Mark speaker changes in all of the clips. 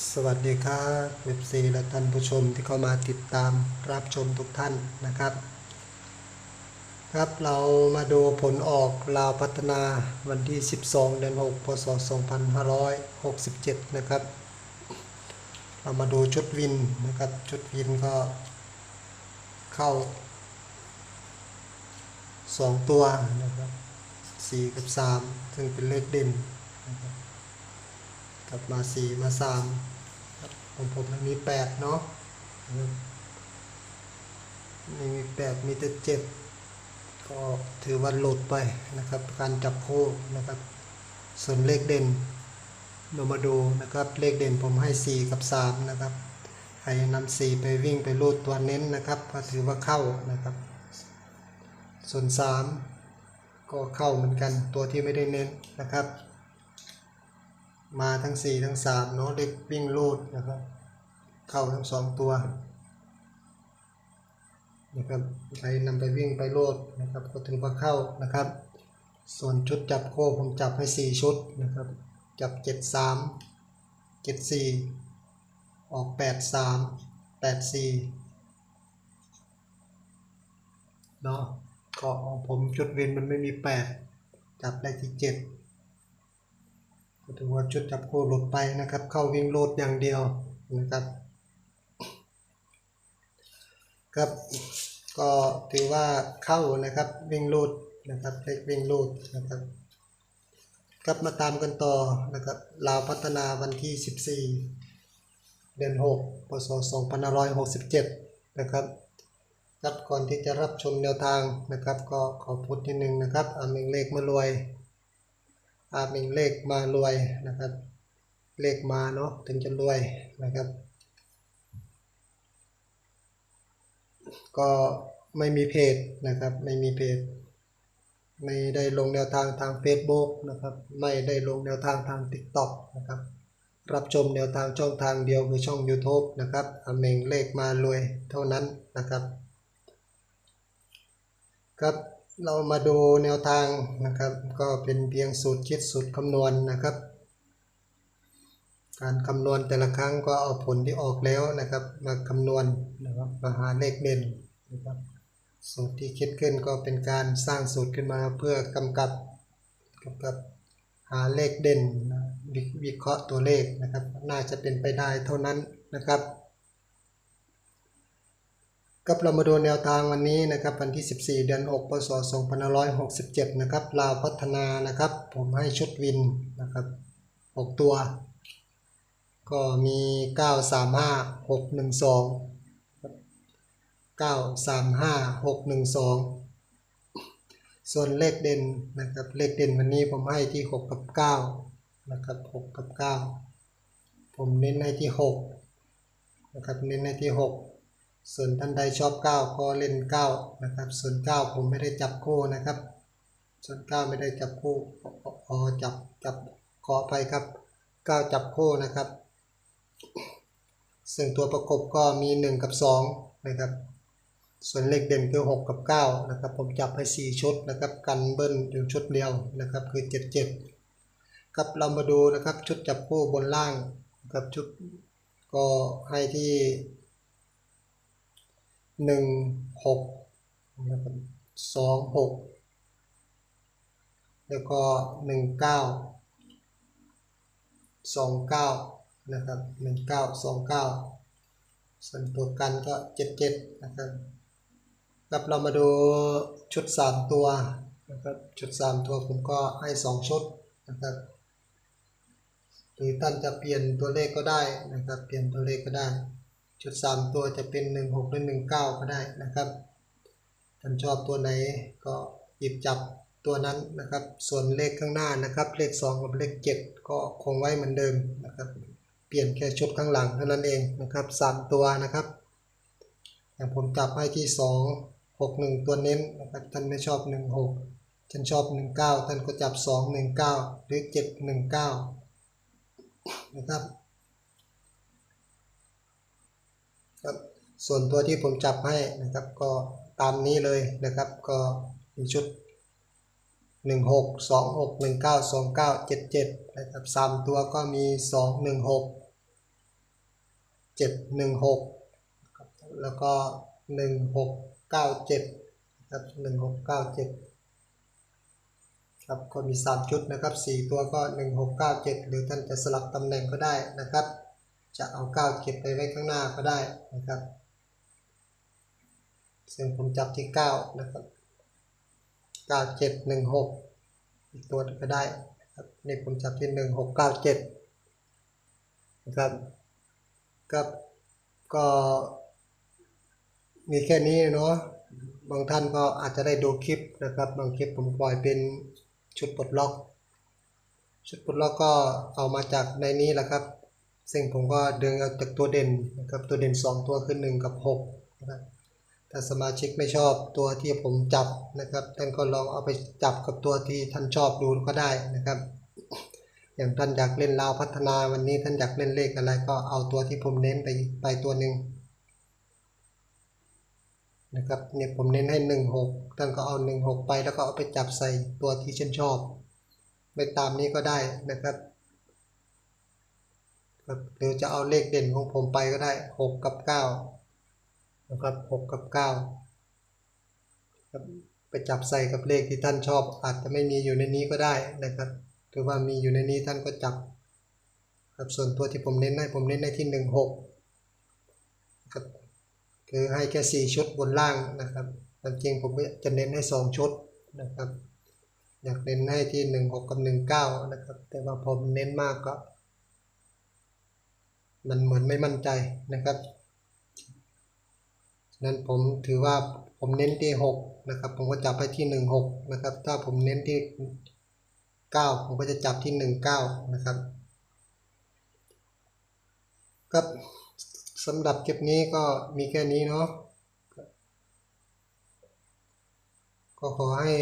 Speaker 1: สวัสดีครับเว็บซีและท่านผู้ชมที่เข้ามาติดตามรับชมทุกท่านนะครับ ครับเรามาดูผลออกลาวพัฒนาวันที่ 12 เดือน 6 พศ 2567 นะครับ เรามาดูชุดวินนะครับ ชุดวินก็เข้า 2 ตัวนะครับ 4 กับ 3 ซึ่งเป็นเลขเด่นนะครับ กลับมาสี่มาสามครับของผมมันมีแปดเนาะนะครับไม่มีแปดมีแต่เจ็ดก็ถือว่าหลุดไปนะครับ การจับคู่นะครับ ส่วนเลขเด่นเรามาดูนะครับ เลขเด่นผมให้สี่กับสามนะครับใครนำสี่ไปวิ่งไปรูดตัวเน้นนะครับ ก็ถือว่าเข้านะครับ ส่วนสามก็เข้าเหมือนกันตัวที่ไม่ได้เน้นนะครับ มาทั้ง 4 ทั้ง3เนาะเด็กวิ่งลูดนะครับ เข้าทั้ง 2 ตัวนะครับใครนำไปวิ่งไปโลดนะครับก็ถือว่าเข้านะครับ ส่วนชุดจับโค้ผมจับให้ 4 ชุดนะครับ จับ 7 3 7 4 ออก 8 3 8 4เนาะก็ของผมชุดเวนมันไม่มี 8 จับได้ที่7ก็ ถือว่าชุดจับคู่หลุดไปนะครับ เข้าวิ่งโลดอย่างเดียวนะครับครับก็ถือว่าเข้านะครับวิ่งโลดนะครับเลขวิ่งโลดนะครับครับมาตามกันต่อนะครับลาวพัฒนาวันที่ 14 เดือน 6 พศ 2567 นะครับครับก่อนที่จะรับชมแนวทางนะครับ ก็ขอพูดนิดนึงนะครับอาเมงเลขมารวย อาเป็นเลขมารวยนะครับ เลขมาเนาะถึงจะรวยนะครับ ก็ไม่มีเพจนะครับ ไม่มีเพจไม่ได้ลงแนวทางทาง Facebook นะครับ ไม่ได้ลงแนวทางทาง TikTok นะครับ รับชมแนวทางช่องทางเดียวคือช่อง YouTube นะครับอาเมงเลขมารวยเท่านั้นนะครับ ครับ เรามาดูแนวทางนะครับ ก็เป็นเพียงสูตรคิดสูตรคำนวณนะครับ การคำนวณแต่ละครั้งก็เอาผลที่ออกแล้วนะครับ มาคำนวณนะครับมาหาเลขเด่นนะครับ สูตรที่คิดขึ้นก็เป็นการสร้างสูตรขึ้นมาเพื่อกำกับกำกับหาเลขเด่นนะวิวิเคราะห์ตัวเลขนะครับ น่าจะเป็นไปได้เท่านั้นนะครับ ครับเรามาดูแนวทางวันนี้นะครับวันที่ 14 เดือน6พศ2567 นะครับลาวพัฒนานะครับ ผมให้ชุดวินนะครับ 6 ตัว ก็มี 935 612 935 612 ส่วนเลขเด่นนะครับเลขเด่นวันนี้ผมให้ที่ 6 กับ 9 นะครับ 6 กับ 9 ผมเน้นให้ที่ 6 นะครับเน้นให้ที่ 6 ส่วนท่านใดชอบ 9 ก็เล่น 9 นะครับ ส่วน 9 ผมไม่ได้จับคู่นะครับ ส่วน 9 ไม่ได้จับคู่ขอจับจับขอไปครับ 9 จับคู่นะครับ ซึ่งตัวประกบก็มี 1 กับ 2 นะครับ ส่วนเลขเด่นคือ 6 กับ 9 นะครับ ผมจับให้ 4 ชุดนะครับ กันเบิ้ลอยู่ชุดเดียวนะครับ คือ 77 ครับเรามาดูนะครับชุดจับคู่บนล่างนะครับชุดก็ให้ที่ หนึ่งหกนะครับสองหกแล้วก็หนึ่งเก้าสองเก้านะครับหนึ่งเก้าสองเก้าส่วนตัวกันก็เจ็ดเจ็ดนะครับครับเรามาดูชุดสามตัวนะครับชุดสามตัวผมก็ให้สองชุดนะครับหรือท่านจะเปลี่ยนตัวเลขก็ได้นะครับ เปลี่ยนตัวเลขก็ได้ ชุด 3 ตัวจะเป็น 1 6หรือ1 9 ก็ได้นะครับท่านชอบตัวไหนก็หยิบจับตัวนั้นนะครับ ส่วนเลขข้างหน้านะครับ เลข 2 กับเลข 7 ก็คงไว้เหมือนเดิมนะครับ เปลี่ยนแค่ชุดข้างหลังเท่านั้นเองนะครับ 3 ตัวนะครับ อย่างผมจับให้ที่ 2 6 1 ตัวเน้นนะครับ ท่านไม่ชอบ 1 6 ท่านชอบ 1 9 ท่านก็จับ 2 1 9 หรือ 7 1 9 นะครับ ครับส่วนตัวที่ผมจับให้นะครับ ก็ตามนี้เลยนะครับ ก็มีชุด 1 6 2 6 1 9 2 9 7 7นะครับสามตัวก็มี 2 1 6เจ็ดหนึ่งหกแล้วก็หนึ่งหกเก้าเจ็ดครับหนึ่งหกเก้าเจ็ดครับก็มีสามชุดนะครับสี่ตัวก็หนึ่งหกเก้าเจ็ดหรือท่านจะสลับตำแหน่งก็ได้นะครับ จะเอาเก้าเจ็ดไปไว้ข้างหน้าก็ได้นะครับซึ่งผมจับที่เก้านะครับเก้าเจ็ดหนึ่งหกอีกตัวก็ได้นะครับนี่ผมจับที่หนึ่งหกเก้าเจ็ดนะครับก็ก็มีแค่นี้เนาะบางท่านก็อาจจะได้ดูคลิปนะครับ บางคลิปผมปล่อยเป็นชุดปลดล็อก ชุดปลดล็อกก็เอามาจากในนี้แหละครับ ซึ่งผมก็ดึงเอาจากตัวเด่นนะครับตัวเด่น 2 ตัวคือ1กับ6นะครับถ้าสมาชิกไม่ชอบตัวที่ผมจับนะครับท่านก็ลองเอาไปจับกับตัวที่ท่านชอบดูก็ได้นะครับ อย่างท่านอยากเล่นลาวพัฒนาวันนี้ท่านอยากเล่นเลขอะไรก็เอาตัวที่ผมเน้นไปไปตัวหนึ่งนะครับเนี่ยผมเน้นให้ 16ท่านก็เอา 16 ไปแล้วก็เอาไปจับใส่ตัวที่ฉันชอบ ไปตามนี้ก็ได้นะครับครับ หรือจะเอาเลขเด่นของผมไปก็ได้หกกับเก้านะครับหกกับเก้าครับไปจับใส่กับเลขที่ท่านชอบ อาจจะไม่มีอยู่ในนี้ก็ได้นะครับหรือว่ามีอยู่ในนี้ท่านก็จับครับส่วนตัวที่ผมเน้นให้ผมเน้นในที่หนึ่งหกครับคือให้แค่สี่ชุดบนล่างนะครับจริงผมจะเน้นให้สองชุดนะครับ อยากเน้นให้ที่หนึ่งหกกับหนึ่งเก้านะครับ แต่ว่าผมเน้นมากก็ มันเหมือนไม่มั่นใจนะครับ นั้นผมถือว่าผมเน้นที่หกนะครับ ผมก็จับไปที่หนึ่งหกนะครับ ถ้าผมเน้นที่เก้าผมก็จะจับที่หนึ่งเก้านะครับครับสำหรับคลิปนี้ก็มีแค่นี้เนาะก็ขอให้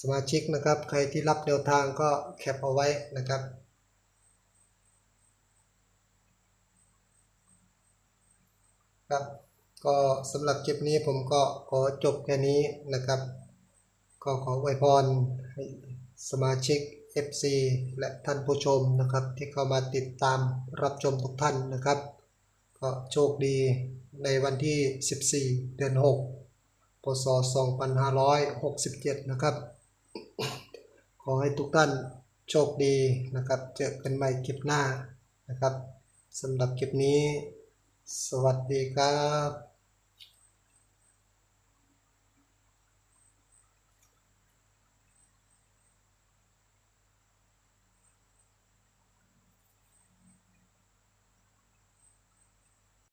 Speaker 1: สมาชิกนะครับ ใครที่รับแนวทางก็แคปเอาไว้นะครับ ครับ ก็สำหรับคลิปนี้ผมก็ขอจบแค่นี้นะครับ ก็ขออวยพรให้สมาชิก FC และท่านผู้ชมนะครับ ที่เข้ามาติดตามรับชมทุกท่านนะครับ ก็โชคดีในวันที่ 14 เดือน 6 พศ 2567 นะครับ ขอให้ทุกท่านโชคดีนะครับ เจอกันใหม่คลิปหน้านะครับสำหรับคลิปนี้ สวัสดีครับ